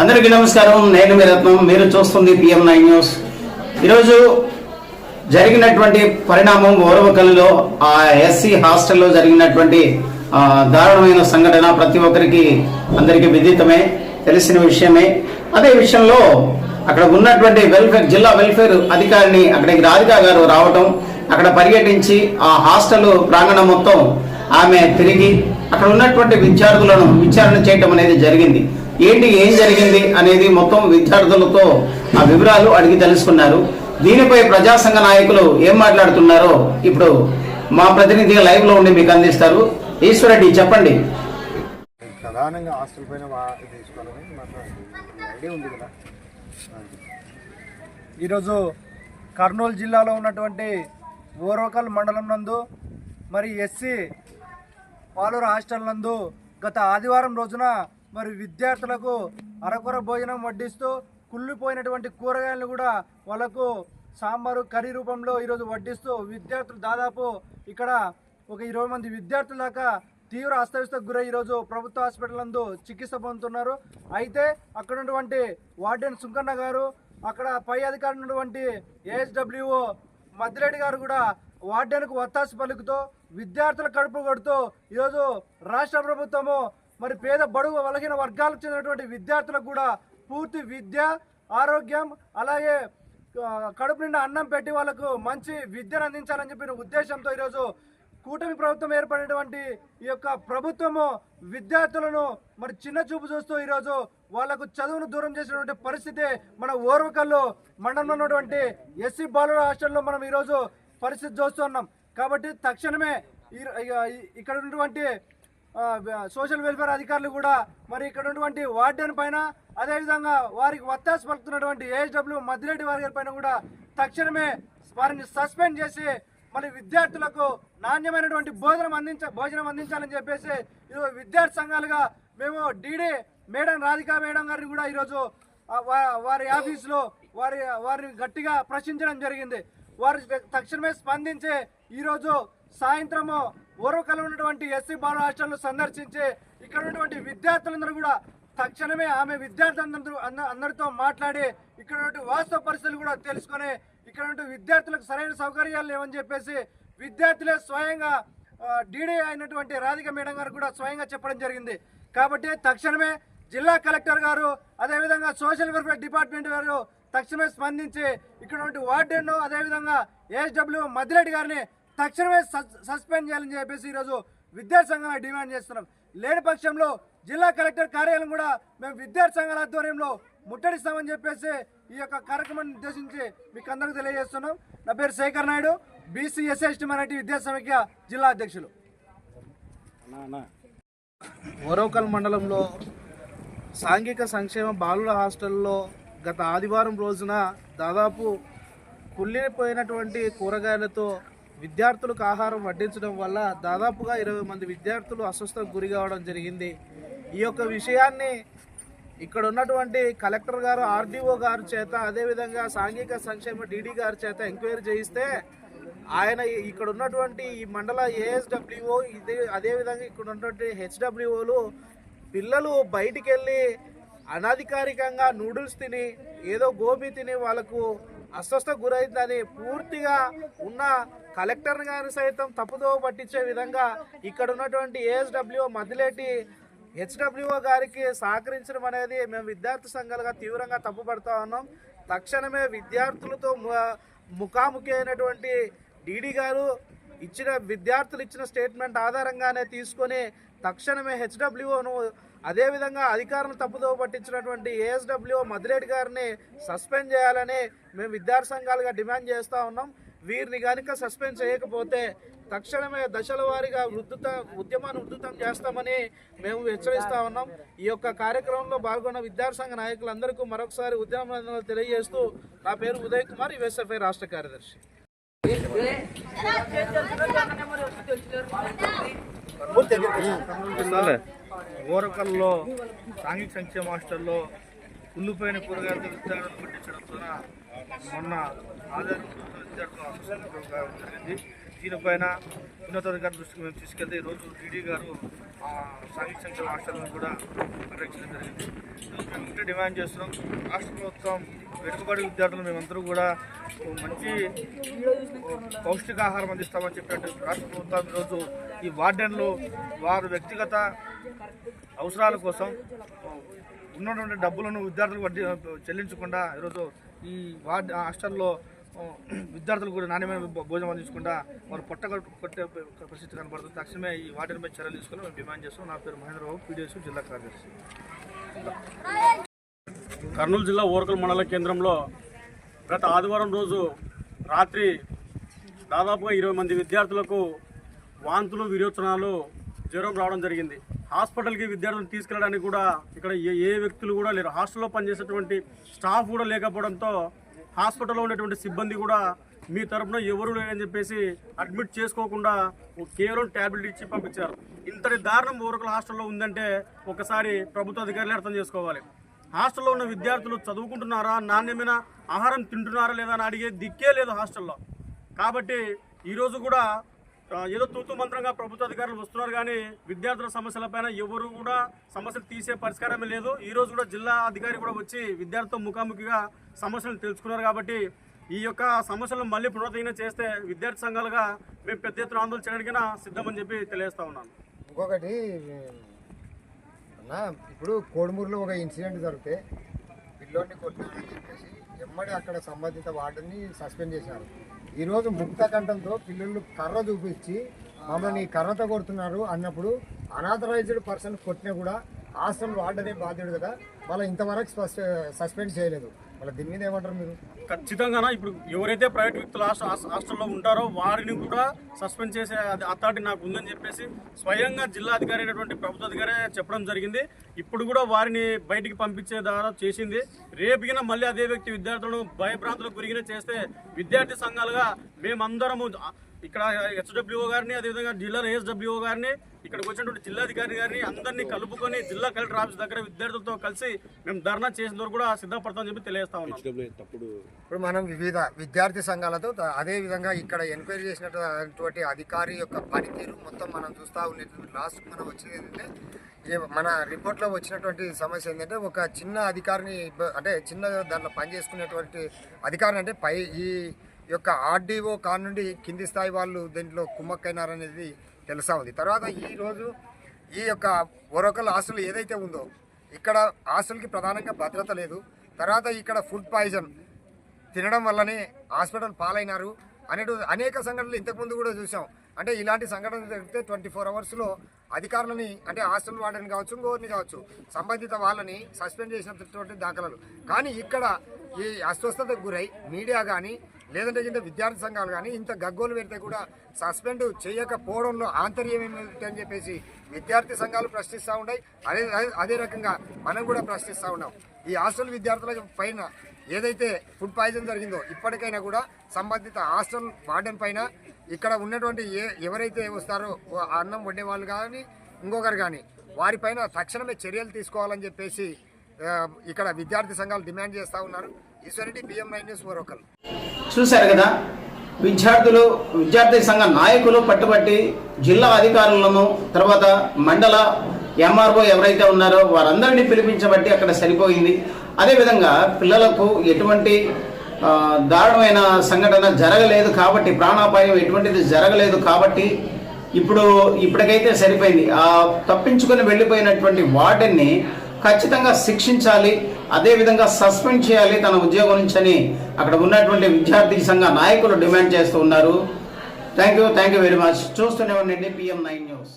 అందరికీ నమస్కారం. నేను మీ రత్నం. మీరు చూస్తుంది పిఎం నైన్ న్యూస్. ఈరోజు జరిగినటువంటి పరిణామం ఓరవకల్లో ఆ ఎస్సీ హాస్టల్లో జరిగినటువంటి దారుణమైన సంఘటన ప్రతి ఒక్కరికి అందరికీ విదితమే తెలిసిన విషయమే. అదే విషయంలో అక్కడ ఉన్నటువంటి వెల్ఫేర్ జిల్లా వెల్ఫేర్ అధికారిని అక్కడికి రాధికా గారు రావటం అక్కడ పర్యటించి ఆ హాస్టల్ ప్రాంగణం మొత్తం ఆమె తిరిగి అక్కడ ఉన్నటువంటి విద్యార్థులను విచారణ చేయటం అనేది జరిగింది. ఏంటి ఏం జరిగింది అనేది మొత్తం విద్యార్థులతో ఆ వివరాలు అడిగి తెలుసుకున్నారు. దీనిపై ప్రజాసంఘ నాయకులు ఏం మాట్లాడుతున్నారో ఇప్పుడు మా ప్రతినిధిగా లైవ్లో ఉండి మీకు అందిస్తారు. ఈశ్వరెడ్డి చెప్పండి. ప్రధానంగా హాస్టల్ పైన ఐడియా ఉంది కదా. ఈరోజు కర్నూలు జిల్లాలో ఉన్నటువంటి ఓరోకల్ మండలం నందు మరి ఎస్సీ పాలూరు హాస్టల్ నందు గత ఆదివారం రోజున మరి విద్యార్థులకు అరకొర భోజనం వడ్డిస్తూ కుళ్ళిపోయినటువంటి కూరగాయలను కూడా వాళ్ళకు సాంబారు కర్రీ రూపంలో ఈరోజు వడ్డిస్తూ విద్యార్థులు దాదాపు ఇక్కడ ఒక ఇరవై మంది విద్యార్థుల దాకా తీవ్ర అస్తవ్యస్తకు గురై ఈరోజు ప్రభుత్వ హాస్పిటల్ నందు చికిత్స పొందుతున్నారు. అయితే అక్కడ ఉన్నటువంటి వార్డెన్ సుంకన్న గారు అక్కడ పై అధికారి ఉన్నటువంటి ఏఎస్డబ్ల్యూఓ మద్దిరెడ్డి గారు కూడా వార్డెన్కు వత్తాసు పలుకుతూ విద్యార్థుల కడుపు కొడుతూ ఈరోజు రాష్ట్ర ప్రభుత్వము మరి పేద బడుగు బలహీన వర్గాలకు చెందినటువంటి విద్యార్థులకు కూడా పూర్తి విద్య ఆరోగ్యం అలాగే కడుపు నిండా అన్నం పెట్టి వాళ్ళకు మంచి విద్యను అందించాలని చెప్పిన ఉద్దేశంతో ఈరోజు కూటమి ప్రభుత్వం ఏర్పడినటువంటి ఈ యొక్క ప్రభుత్వము విద్యార్థులను మరి చిన్న చూపు చూస్తూ ఈరోజు వాళ్ళకు చదువును దూరం చేసినటువంటి పరిస్థితి మన ఓర్వకల్లో మండలంలో ఉన్నటువంటి ఎస్సీ బాలుర హాస్టల్లో మనం ఈరోజు పరిస్థితి చూస్తున్నాం కాబట్టి తక్షణమే ఈ- ఇక్కడ ఉన్నటువంటి సోషల్ వెల్ఫేర్ అధికారులు కూడా మరి ఇక్కడ ఉన్నటువంటి వార్డెన్ పైన అదేవిధంగా వారికి వత్తాసు పలుకుతున్నటువంటి ఏహెచ్డబ్ల్యూ మద్దిరెడ్డి వారి గారి పైన కూడా తక్షణమే వారిని సస్పెండ్ చేసి మరి విద్యార్థులకు నాణ్యమైనటువంటి భోజనం అందించ భోజనం అందించాలని చెప్పేసి ఈరోజు విద్యార్థి సంఘాలుగా మేము డీడీ మేడం రాధికా మేడం గారిని కూడా ఈరోజు వారి ఆఫీసులో వారి వారిని గట్టిగా ప్రశ్నించడం జరిగింది. వారు తక్షణమే స్పందించి ఈరోజు సాయంత్రము ఓర్వకలు ఉన్నటువంటి ఎస్సీ బాల హాస్టల్ను సందర్శించి ఇక్కడ ఉన్నటువంటి విద్యార్థులందరూ కూడా తక్షణమే ఆమె విద్యార్థులందరూ అందరితో మాట్లాడి ఇక్కడ వాస్తవ పరిస్థితులు కూడా తెలుసుకొని ఇక్కడ విద్యార్థులకు సరైన సౌకర్యాలు లేవని చెప్పేసి విద్యార్థులే స్వయంగా డీడీ అయినటువంటి రాధిక మేడం గారు కూడా స్వయంగా చెప్పడం జరిగింది. కాబట్టి తక్షణమే జిల్లా కలెక్టర్ గారు అదేవిధంగా సోషల్ వెల్ఫేర్ డిపార్ట్మెంట్ గారు తక్షణమే స్పందించి ఇక్కడ ఉన్నటువంటి వార్డెన్ అదేవిధంగా ఏఎస్డబ్ల్యూ మద్దిరెడ్డి గారిని తక్షణమే సస్- సస్పెండ్ చేయాలని చెప్పేసి ఈరోజు విద్యార్థి సంఘంగా డిమాండ్ చేస్తున్నాం. లేని పక్షంలో జిల్లా కలెక్టర్ కార్యాలయం కూడా మేము విద్యార్థి సంఘాల ఆధ్వర్యంలో ముట్టడిస్తామని చెప్పేసి ఈ యొక్క కార్యక్రమాన్ని ఉద్దేశించి మీకు అందరికీ తెలియజేస్తున్నాం. నా పేరు Shekhar Naidu BC SST minority విద్యా జిల్లా అధ్యక్షులు. ఒరోకల్ మండలంలో సాంఘిక సంక్షేమ బాలుల హాస్టల్లో గత ఆదివారం రోజున దాదాపు కుళ్ళిపోయినటువంటి కూరగాయలతో విద్యార్థులకు ఆహారం వడ్డించడం వల్ల దాదాపుగా ఇరవై మంది విద్యార్థులు అస్వస్థకు గురి కావడం జరిగింది. ఈ యొక్క విషయాన్ని ఇక్కడ ఉన్నటువంటి కలెక్టర్ గారు ఆర్డీఓ గారి చేత అదేవిధంగా సాంఘిక సంక్షేమ డీడీ గారి చేత ఎంక్వైరీ చేయిస్తే ఆయన ఇక్కడ ఉన్నటువంటి ఈ మండల ఏఎస్డబ్ల్యూఓ ఇదే అదేవిధంగా ఇక్కడ ఉన్నటువంటి హెచ్డబ్ల్యూఓలు పిల్లలు బయటికి వెళ్ళి అనధికారికంగా నూడిల్స్ తిని ఏదో గోబీ తిని వాళ్ళకు అస్వస్థ గురైందని పూర్తిగా ఉన్న కలెక్టర్ గారు సైతం తప్పుదో పట్టించే విధంగా ఇక్కడ ఉన్నటువంటి ఏఎస్డబ్ల్యూ మదిలేటి హెచ్డబ్ల్యూఓ గారికి సహకరించడం అనేది మేము విద్యార్థి సంఘాలుగా తీవ్రంగా తప్పుపడతా ఉన్నాం. తక్షణమే విద్యార్థులతో ముఖాముఖి అయినటువంటి డీడీ గారు ఇచ్చిన విద్యార్థులు ఇచ్చిన స్టేట్మెంట్ ఆధారంగానే తీసుకొని తక్షణమే హెచ్డబ్ల్యూఓను అదేవిధంగా అధికారులను తప్పుదో పట్టించినటువంటి ఏఎస్డబ్ల్యూఓ మదిరెడ్డి గారిని సస్పెండ్ చేయాలని మేము విద్యార్థి సంఘాలుగా డిమాండ్ చేస్తూ ఉన్నాం. వీరిని కనుక సస్పెండ్ చేయకపోతే తక్షణమే దశల వారీగా ఉద్ధృత ఉద్యమాన్ని ఉద్ధృతం చేస్తామని మేము హెచ్చరిస్తా ఉన్నాం. ఈ యొక్క కార్యక్రమంలో పాల్గొన్న విద్యార్థి సంఘ నాయకులందరికీ మరొకసారి ఉద్యమాలు తెలియజేస్తూ నా పేరు ఉదయ్ కుమార్ యుఎస్ఎఫ్ఐ రాష్ట్ర కార్యదర్శి. ఓరకల్లో సాంఘిక సంక్షేమ హాస్టల్లో కుళ్ళిపోయిన కూరగాయలు విద్యార్థులు పట్టించడం ద్వారా మొన్న ఆధార్ విద్యార్థుల జరిగింది. దీనిపైన ఉన్నతాధికారి దృష్టికి మేము తీసుకెళ్తే ఈరోజు డీడీ గారు ఆ, సాంఘిక సంక్షేమ హాస్టల్ని కూడా పర్యవేక్షించడం జరిగింది. మేము ఒకటే డిమాండ్ చేస్తున్నాం. రాష్ట్ర ప్రభుత్వం వెనుకబడి విద్యార్థులు మేమందరూ కూడా మంచి పౌష్టికాహారం అందిస్తామని చెప్పినట్టు రాష్ట్ర ప్రభుత్వం ఈరోజు ఈ వార్డెన్లు వారు వ్యక్తిగత అవసరాల కోసం ఉన్నటువంటి డబ్బులను విద్యార్థులకు వడ్డీ చెల్లించకుండా ఈరోజు ఈ వార్డ్ హాస్టల్లో విద్యార్థులు కూడా నాణ్యమైన భోజనం అందించకుండా వారు పొట్ట కొట్టే పరిస్థితి కనబడుతుంది. తక్షణమే ఈ వార్డెన్పై చర్యలు తీసుకొని మేము డిమాండ్ చేస్తాం. నా పేరు మహేంద్ర బాబు పీడిఎస్ జిల్లా కార్యదర్శి. కర్నూలు జిల్లా ఓరకల్ మండల కేంద్రంలో గత ఆదివారం రోజు రాత్రి దాదాపుగా ఇరవై మంది విద్యార్థులకు వాంతులు విరోచనాలు జ్వరం రావడం జరిగింది. హాస్పిటల్కి విద్యార్థులను తీసుకెళ్ళడానికి కూడా ఇక్కడ ఏ ఏ వ్యక్తులు కూడా లేరు. హాస్టల్లో పనిచేసేటువంటి స్టాఫ్ కూడా లేకపోవడంతో హాస్పిటల్లో ఉన్నటువంటి సిబ్బంది కూడా మీ తరఫున ఎవరు లేరని చెప్పేసి అడ్మిట్ చేసుకోకుండా కేవలం ట్యాబ్లెట్ ఇచ్చి పంపించారు. ఇంతటి దారుణం ఓరకల్ హాస్టల్లో ఉందంటే ఒకసారి ప్రభుత్వ అధికారులు అర్థం చేసుకోవాలి. హాస్టల్లో ఉన్న విద్యార్థులు చదువుకుంటున్నారా? నాణ్యమైన ఆహారం తింటున్నారా లేదా అని అడిగే దిక్కే లేదు హాస్టల్లో. కాబట్టి ఈరోజు కూడా ఏదో తూతు మంత్రంగా ప్రభుత్వ అధికారులు వస్తున్నారు కానీ విద్యార్థుల సమస్యలపైన ఎవరు కూడా సమస్యలు తీసే పరిష్కారమే లేదు. ఈ రోజు కూడా జిల్లా అధికారి కూడా వచ్చి విద్యార్థులతో ముఖాముఖిగా సమస్యలను తెలుసుకున్నారు కాబట్టి ఈ యొక్క సమస్యలను మళ్ళీ పునరుద్ధరణ చేస్తే విద్యార్థి సంఘాలుగా మేము పెద్ద ఎత్తున ఆందోళన చేయడానికి సిద్ధమని చెప్పి తెలియజేస్తా ఉన్నాను ఇంకొకటి ఇప్పుడు కోడుమూరులో ఒక ఇన్సిడెంట్ జరిగితే పిల్లోని కొట్టినారని చెప్పేసి ఎమ్మడి అక్కడ సంబంధిత వార్డుని సస్పెండ్ చేశారు. ఈరోజు ముక్త కంఠంతో పిల్లలు కర్ర చూపించి మమ్మల్ని కర్రతో కొడుతున్నారు అన్నప్పుడు అనాథరైజ్డ్ పర్సన్ కొట్టినా కూడా హాస్టల్ వార్డనే బాధ్యుడు కదా. వాళ్ళ ఇంతవరకు సస్పెండ్ చేయలేదు. వాళ్ళ దీని మీద ఏమంటారు మీరు? ఖచ్చితంగా ఇప్పుడు ఎవరైతే ప్రైవేట్ వ్యక్తులు హాస్టల్లో ఉంటారో వారిని కూడా సస్పెండ్ చేసే అది అథారిటీ నాకు ఉందని చెప్పేసి స్వయంగా జిల్లా అధికారి అయినటువంటి ప్రభుత్వ అధికారి చెప్పడం జరిగింది. ఇప్పుడు కూడా వారిని బయటికి పంపించే ద్వారా చేసింది. రేపుగిన మళ్ళీ అదే వ్యక్తి విద్యార్థులను భయభ్రాంతులకు గురిగిన చేస్తే విద్యార్థి సంఘాలుగా మేమందరము ఇక్కడ హెచ్డబ్ల్యూఓ గారిని అదేవిధంగా జిల్లా ఏఎస్డబ్ల్యూఓ గారిని ఇక్కడికి వచ్చినటువంటి జిల్లాధికారి గారిని అందరినీ కలుపుకొని జిల్లా కలెక్టర్ ఆఫీస్ దగ్గర విద్యార్థులతో కలిసి మేము ధర్నా చేసిన వరకు కూడా సిద్ధపడతామని చెప్పి తెలియజేస్తా ఉన్నాం. ఇప్పుడు మనం వివిధ విద్యార్థి సంఘాలతో త- అదే విధంగా ఇక్కడ ఎంక్వైరీ చేసినటువంటి అధికారి యొక్క పనితీరు మొత్తం మనం చూస్తూ ఉండేటువంటి లాస్ట్ మనం వచ్చేది ఏంటంటే మన రిపోర్ట్లో వచ్చినటువంటి సమస్య ఏంటంటే ఒక చిన్న అధికారిని అంటే చిన్న దాంట్లో పనిచేసుకునేటువంటి అధికారిని అంటే పై ఈ యొక్క ఆర్డీఓ కానుండి నుండి కింది స్థాయి వాళ్ళు దీంట్లో కుమ్మక్కైనారనేది తెలుసా ఉంది. తర్వాత ఈ రోజు ఈ యొక్క ఒరొకల్ హాస్టల్ ఏదైతే ఉందో ఇక్కడ హాస్టల్కి ప్రధానంగా భద్రత లేదు. తర్వాత ఇక్కడ ఫుడ్ పాయిజన్ తినడం వల్లనే హాస్పిటల్ పాలైనారు. అనేటు అనేక సంఘటనలు ఇంతకుముందు కూడా చూసాం. అంటే ఇలాంటి సంఘటనలు జరిగితే ట్వంటీ ఫోర్ అవర్స్లో అధికారులని అంటే హాస్టల్ వాడని కావచ్చు ఇంకోరిని కావచ్చు సంబంధిత వాళ్ళని సస్పెండ్ చేసినటువంటి దాఖలాలు. కానీ ఇక్కడ ఈ అస్వస్థతకు గురై మీడియా కానీ లేదంటే ఇంత విద్యార్థి సంఘాలు కానీ ఇంత గగ్గోలు పెడితే కూడా సస్పెండ్ చేయకపోవడంలో ఆంతర్యం ఏమిటి అని చెప్పేసి విద్యార్థి సంఘాలు ప్రశ్నిస్తూ ఉన్నాయి. అదే అదే- అదే రకంగా మనం కూడా ప్రశ్నిస్తూ ఉన్నాం. ఈ హాస్టల్ విద్యార్థుల పైన ఏదైతే ఫుడ్ పాయిజన్ జరిగిందో ఇప్పటికైనా కూడా సంబంధిత హాస్టల్ వార్డెన్ పైన ఇక్కడ ఉన్నటువంటి ఏ ఎవరైతే వస్తారో అన్నం వండే వాళ్ళు కానీ ఇంకొకరు కానీ వారిపైన తక్షణమే చర్యలు తీసుకోవాలని చెప్పేసి ఇక్కడ విద్యార్థి సంఘాలు డిమాండ్ చేస్తూ ఉన్నారు. ఈశ్వరెడ్డి బిఎం న్యూస్ మరొకరు చూశారు కదా విద్యార్థులు విద్యార్థి సంఘ నాయకులు పట్టుబట్టి జిల్లా అధికారులను తర్వాత మండల ఎంఆర్ఓ ఎవరైతే ఉన్నారో వారందరినీ పిలిపించబట్టి అక్కడ సరిపోయింది. అదేవిధంగా పిల్లలకు ఎటువంటి దారుణమైన సంఘటన జరగలేదు కాబట్టి ప్రాణాపాయం ఎటువంటిది జరగలేదు కాబట్టి ఇప్పుడు ఇప్పటికైతే సరిపోయింది. ఆ తప్పించుకొని వెళ్ళిపోయినటువంటి వాటిని ఖచ్చితంగా శిక్షించాలి అదేవిధంగా సస్పెండ్ చేయాలి తన ఉద్యోగం నుంచి అని అక్కడ ఉన్నటువంటి విద్యార్థి సంఘ నాయకులు డిమాండ్ చేస్తూ ఉన్నారు. Thank you thank you very much. చూస్తూనే ఉండండి పిఎం నైన్ న్యూస్.